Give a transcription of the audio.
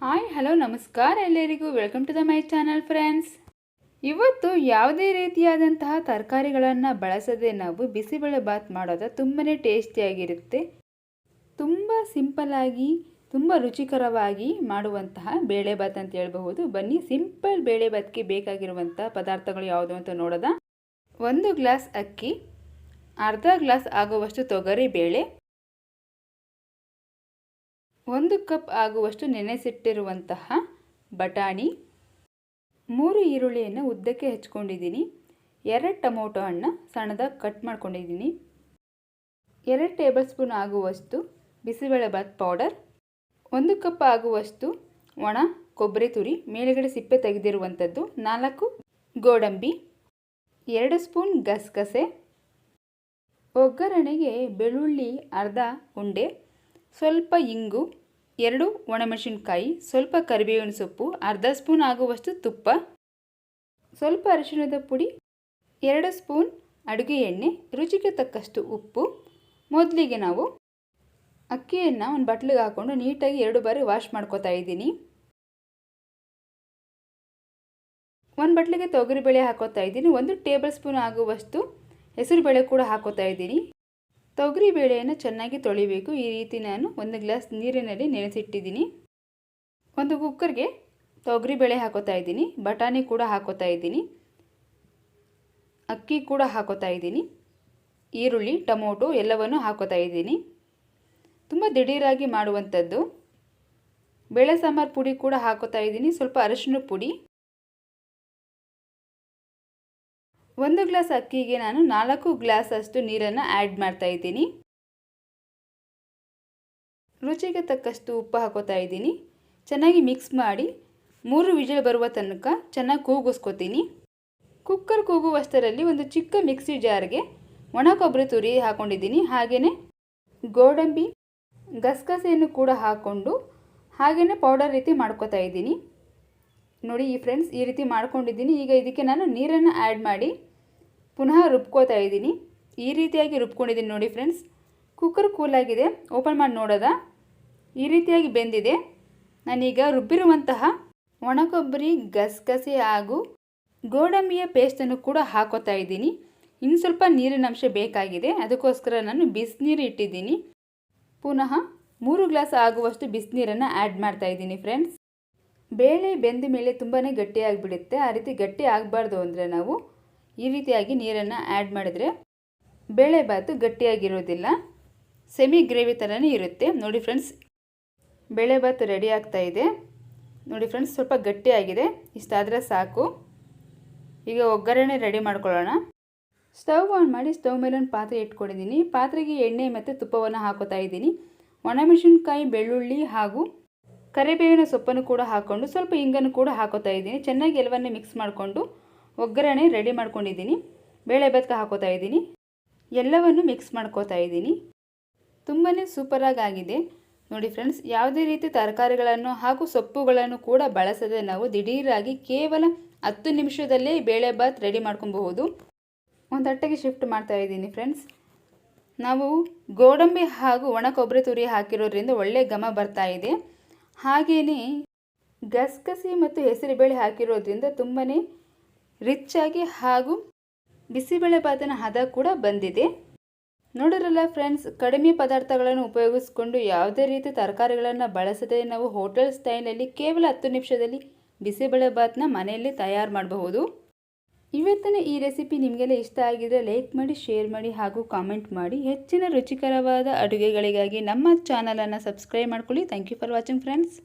Hi, hello, ನಮಸ್ಕಾರ ಎಲ್ಲರಿಗೂ. Welcome to the my channel friends ಇವತ್ತು ಯಾವುದೇ ರೀತಿಯಾದಂತಹ ತರಕಾರಿಗಳನ್ನು ಬಳಸದೆ ನಾವು ಬಿಸಿಬೇಳೆ ಬಾತ್ ಮಾಡೋದು ತುಂಬಾ ಟೇಸ್ಟಿಯಾಗಿರುತ್ತೆ ತುಂಬ ಸಿಂಪಲ್ಲಾಗಿ ತುಂಬ ರುಚಿಕರವಾಗಿ ಮಾಡುವಂತಹ ಬೇಳೆ ಬಾತ್ ಅಂತ ಹೇಳ್ಬಹುದು. ಬನ್ನಿ ಸಿಂಪಲ್ ಬೇಳೆ ಬಾತ್ಗೆ ಬೇಕಾಗಿರುವಂಥ ಪದಾರ್ಥಗಳು ಯಾವುದು ಅಂತ ನೋಡೋದ. ಒಂದು ಗ್ಲಾಸ್ ಅಕ್ಕಿ, ಅರ್ಧ ಗ್ಲಾಸ್ ಆಗುವಷ್ಟು ತೊಗರಿ ಬೇಳೆ ಒಂದು ಕಪ್ ಆಗುವಷ್ಟು ನೆನೆಸಿಟ್ಟಿರುವಂತಹ ಬಟಾಣಿ, ಮೂರು ಈರುಳ್ಳಿಯನ್ನು ಉದ್ದಕ್ಕೆ ಹೆಚ್ಕೊಂಡಿದ್ದೀನಿ, ಎರಡು ಟೊಮೊಟೊ ಹಣ್ಣು ಸಣ್ಣದಾಗಿ ಕಟ್ ಮಾಡ್ಕೊಂಡಿದ್ದೀನಿ, ಎರಡು ಟೇಬಲ್ ಸ್ಪೂನ್ ಆಗುವಷ್ಟು ಬಿಸಿಬೇಳೆಬಾತ್ ಪೌಡರ್, ಒಂದು ಕಪ್ ಆಗುವಷ್ಟು ಒಣ ಕೊಬ್ಬರಿ ತುರಿ, ಮೇಲುಗಡೆ ಸಿಪ್ಪೆ ತೆಗೆದಿರುವಂಥದ್ದು, ನಾಲ್ಕು ಗೋಡಂಬಿ, ಎರಡು ಸ್ಪೂನ್ ಗಸಗಸೆ, ಒಗ್ಗರಣೆಗೆ ಬೆಳ್ಳುಳ್ಳಿ, ಅರ್ಧ ಉಂಡೆ, ಸ್ವಲ್ಪ ಇಂಗು ಎರಡು ಒಣಮೆಣಸಿನ್ಕಾಯಿ, ಸ್ವಲ್ಪ ಕರಿಬೇವಿನ ಸೊಪ್ಪು, ಅರ್ಧ ಸ್ಪೂನ್ ಆಗುವಷ್ಟು ತುಪ್ಪ, ಸ್ವಲ್ಪ ಅರಿಶಿಣದ ಪುಡಿ, ಎರಡು ಸ್ಪೂನ್ ಅಡುಗೆ ಎಣ್ಣೆ, ರುಚಿಗೆ ತಕ್ಕಷ್ಟು ಉಪ್ಪು. ಮೊದಲಿಗೆ ನಾವು ಅಕ್ಕಿಯನ್ನು ಒಂದು ಬಟ್ಲಿಗೆ ಹಾಕ್ಕೊಂಡು ನೀಟಾಗಿ ಎರಡು ಬಾರಿ ವಾಶ್ ಮಾಡ್ಕೋತಾ ಇದ್ದೀನಿ. ಒಂದು ಬಟ್ಲಿಗೆ ತೊಗರಿಬೇಳೆ ಹಾಕೋತಾ ಇದ್ದೀನಿ. ಒಂದು ಟೇಬಲ್ ಸ್ಪೂನ್ ಆಗುವಷ್ಟು ಹೆಸರುಬೇಳೆ ಕೂಡ ಹಾಕೋತಾ ಇದ್ದೀನಿ. ತೊಗರಿ ಬೇಳೆಯನ್ನು ಚೆನ್ನಾಗಿ ತೊಳಿಬೇಕು. ಈ ರೀತಿ ನಾನು ಒಂದು ಗ್ಲಾಸ್ ನೀರಿನಲ್ಲಿ ನೆನೆಸಿಟ್ಟಿದ್ದೀನಿ. ಒಂದು ಕುಕ್ಕರ್ಗೆ ತೊಗರಿ ಬೇಳೆ ಹಾಕೋತಾ ಇದ್ದೀನಿ. ಬಟಾಣಿ ಕೂಡ ಹಾಕೋತಾ ಇದ್ದೀನಿ. ಅಕ್ಕಿ ಕೂಡ ಹಾಕೋತಾ ಇದ್ದೀನಿ. ಈರುಳ್ಳಿ, ಟೊಮೊಟೊ ಎಲ್ಲವನ್ನು ಹಾಕೋತಾ ಇದ್ದೀನಿ. ತುಂಬ ದಿಢೀರಾಗಿ ಮಾಡುವಂಥದ್ದು. ಬೇಳೆ ಸಾಂಬಾರು ಪುಡಿ ಕೂಡ ಹಾಕೋತಾ ಇದ್ದೀನಿ. ಸ್ವಲ್ಪ ಅರಶಿನ ಪುಡಿ. ಒಂದು ಗ್ಲಾಸ್ ಅಕ್ಕಿಗೆ ನಾನು ನಾಲ್ಕು ಗ್ಲಾಸ್ ಅಷ್ಟು ನೀರನ್ನು ಆ್ಯಡ್ ಮಾಡ್ತಾ ಇದ್ದೀನಿ. ರುಚಿಗೆ ತಕ್ಕಷ್ಟು ಉಪ್ಪು ಹಾಕೋತಾ ಇದ್ದೀನಿ. ಚೆನ್ನಾಗಿ ಮಿಕ್ಸ್ ಮಾಡಿ ಮೂರು ವಿಜಲ್ ಬರುವ ತನಕ ಚೆನ್ನಾಗಿ ಕೂಗಿಸ್ಕೊತೀನಿ. ಕುಕ್ಕರ್ ಕೂಗುವಷ್ಟರಲ್ಲಿ ಒಂದು ಚಿಕ್ಕ ಮಿಕ್ಸಿ ಜಾರ್ಗೆ ಒಣ ಕೊಬ್ಬರಿ ತುರಿ ಹಾಕೊಂಡಿದ್ದೀನಿ. ಹಾಗೆಯೇ ಗೋಡಂಬಿ, ಗಸಗಸೆಯನ್ನು ಕೂಡ ಹಾಕ್ಕೊಂಡು ಹಾಗೆಯೇ ಪೌಡರ್ ರೀತಿ ಮಾಡ್ಕೋತಾ ಇದ್ದೀನಿ. ನೋಡಿ ಈ ಫ್ರೆಂಡ್ಸ್, ಈ ರೀತಿ ಮಾಡ್ಕೊಂಡಿದ್ದೀನಿ. ಈಗ ಇದಕ್ಕೆ ನಾನು ನೀರನ್ನು ಆ್ಯಡ್ ಮಾಡಿ ಪುನಃ ರುಬ್ಕೋತಾ ಇದ್ದೀನಿ. ಈ ರೀತಿಯಾಗಿ ರುಬ್ಕೊಂಡಿದ್ದೀನಿ ನೋಡಿ ಫ್ರೆಂಡ್ಸ್ ಕುಕ್ಕರ್ ಕೂಲಾಗಿದೆ ಓಪನ್ ಮಾಡಿ ನೋಡೋದ? ಈ ರೀತಿಯಾಗಿ ಬೆಂದಿದೆ. ನಾನೀಗ ರುಬ್ಬಿರುವಂತಹ ಒಣಕೊಬ್ಬರಿ, ಗಸಗಸೆ ಹಾಗೂ ಗೋಡಂಬಿಯ ಪೇಸ್ಟನ್ನು ಕೂಡ ಹಾಕೋತಾ ಇದ್ದೀನಿ. ಇನ್ನು ಸ್ವಲ್ಪ ನೀರಿನ ಅಂಶ ಬೇಕಾಗಿದೆ. ಅದಕ್ಕೋಸ್ಕರ ನಾನು ಬಿಸಿನೀರು ಇಟ್ಟಿದ್ದೀನಿ. ಪುನಃ ಮೂರು ಗ್ಲಾಸ್ ಆಗುವಷ್ಟು ಬಿಸಿನೀರನ್ನು ಆ್ಯಡ್ ಮಾಡ್ತಾ ಇದ್ದೀನಿ ಫ್ರೆಂಡ್ಸ್ ಬೇಳೆ ಬೆಂದ ಮೇಲೆ ತುಂಬಾ ಗಟ್ಟಿಯಾಗಿಬಿಡುತ್ತೆ. ಆ ರೀತಿ ಗಟ್ಟಿ ಆಗಬಾರ್ದು ಅಂದರೆ ನಾವು ಈ ರೀತಿಯಾಗಿ ನೀರನ್ನು ಆ್ಯಡ್ ಮಾಡಿದರೆ ಬೇಳೆ ಬಾತು ಗಟ್ಟಿಯಾಗಿರೋದಿಲ್ಲ. ಸೆಮಿ ಗ್ರೇವಿ ಥರನೇ ಇರುತ್ತೆ. ನೋಡಿ ಫ್ರೆಂಡ್ಸ್ ಬೇಳೆ ಬಾತು ರೆಡಿ ಆಗ್ತಾ ಇದೆ. ನೋಡಿ ಫ್ರೆಂಡ್ಸ್ ಸ್ವಲ್ಪ ಗಟ್ಟಿಯಾಗಿದೆ. ಇಷ್ಟಾದರೆ ಸಾಕು. ಈಗ ಒಗ್ಗರಣೆ ರೆಡಿ ಮಾಡ್ಕೊಳ್ಳೋಣ. ಸ್ಟವ್ ಆನ್ ಮಾಡಿ ಸ್ಟವ್ ಮೇಲೊಂದು ಪಾತ್ರೆ ಇಟ್ಕೊಂಡಿದ್ದೀನಿ. ಪಾತ್ರೆಗೆ ಎಣ್ಣೆ ಮತ್ತು ತುಪ್ಪವನ್ನು ಹಾಕೋತಾ ಇದ್ದೀನಿ. ಒಣಮೆಣಸಿನ್ಕಾಯಿ, ಬೆಳ್ಳುಳ್ಳಿ ಹಾಗೂ ಕರಿಬೇವಿನ ಸೊಪ್ಪನ್ನು ಕೂಡ ಹಾಕ್ಕೊಂಡು ಸ್ವಲ್ಪ ಇಂಗನ್ನು ಕೂಡ ಹಾಕೋತಾ ಇದ್ದೀನಿ. ಚೆನ್ನಾಗಿ ಎಲ್ಲವನ್ನೇ ಮಿಕ್ಸ್ ಮಾಡಿಕೊಂಡು ಒಗ್ಗರಣೆ ರೆಡಿ ಮಾಡ್ಕೊಂಡಿದ್ದೀನಿ. ಬೇಳೆ ಬದ್ಕ ಹಾಕೋತಾ ಇದ್ದೀನಿ. ಎಲ್ಲವನ್ನು ಮಿಕ್ಸ್ ಮಾಡ್ಕೋತಾ ಇದ್ದೀನಿ. ತುಂಬಾ ಸೂಪರಾಗಿ ಆಗಿದೆ ನೋಡಿ ಫ್ರೆಂಡ್ಸ್ ಯಾವುದೇ ರೀತಿ ತರಕಾರಿಗಳನ್ನು ಹಾಗೂ ಸೊಪ್ಪುಗಳನ್ನು ಕೂಡ ಬಳಸದೆ ನಾವು ದಿಢೀರಾಗಿ ಕೇವಲ ಹತ್ತು ನಿಮಿಷದಲ್ಲೇ ಬೇಳೆ ಬಾತ್ ರೆಡಿ ಮಾಡ್ಕೊಬಹುದು. ಒಂದು ತಟ್ಟೆಗೆ ಶಿಫ್ಟ್ ಮಾಡ್ತಾ ಇದ್ದೀನಿ ಫ್ರೆಂಡ್ಸ್ ನಾವು ಗೋಡಂಬಿ ಹಾಗೂ ಒಣ ಕೊಬ್ಬರಿ ತುರಿ ಹಾಕಿರೋದ್ರಿಂದ ಒಳ್ಳೆ ಘಮ ಬರ್ತಾ ಇದೆ. ಹಾಗೆಯೇ ಗಸಗಸಿ ಮತ್ತು ಹೆಸರುಬೇಳೆ ಹಾಕಿರೋದ್ರಿಂದ ತುಂಬಾ ರಿಚ್ಚಾಗಿ ಹಾಗೂ ಬಿಸಿಬೇಳೆ ಬಾತಿನ ಹದ ಕೂಡ ಬಂದಿದೆ. ನೋಡಿರಲ್ಲ ಫ್ರೆಂಡ್ಸ್, ಕಡಿಮೆ ಪದಾರ್ಥಗಳನ್ನು ಉಪಯೋಗಿಸಿಕೊಂಡು ಯಾವುದೇ ರೀತಿ ತರಕಾರಿಗಳನ್ನು ಬಳಸದೆ ನಾವು ಹೋಟೆಲ್ ಸ್ಟೈಲಲ್ಲಿ ಕೇವಲ ಹತ್ತು ನಿಮಿಷದಲ್ಲಿ ಬಿಸಿಬೇಳೆ ಬಾತ್ನ ಮನೆಯಲ್ಲಿ ತಯಾರು ಮಾಡಬಹುದು. ಇವತ್ತಿನ ಈ ರೆಸಿಪಿ ನಿಮಗೆಲ್ಲ ಇಷ್ಟ ಆಗಿದರೆ ಲೈಕ್ ಮಾಡಿ, ಶೇರ್ ಮಾಡಿ ಹಾಗೂ ಕಾಮೆಂಟ್ ಮಾಡಿ. ಹೆಚ್ಚಿನ ರುಚಿಕರವಾದ ಅಡುಗೆಗಳಿಗಾಗಿ ನಮ್ಮ ಚಾನಲನ್ನು ಸಬ್ಸ್ಕ್ರೈಬ್ ಮಾಡ್ಕೊಳ್ಳಿ. Thank you for watching friends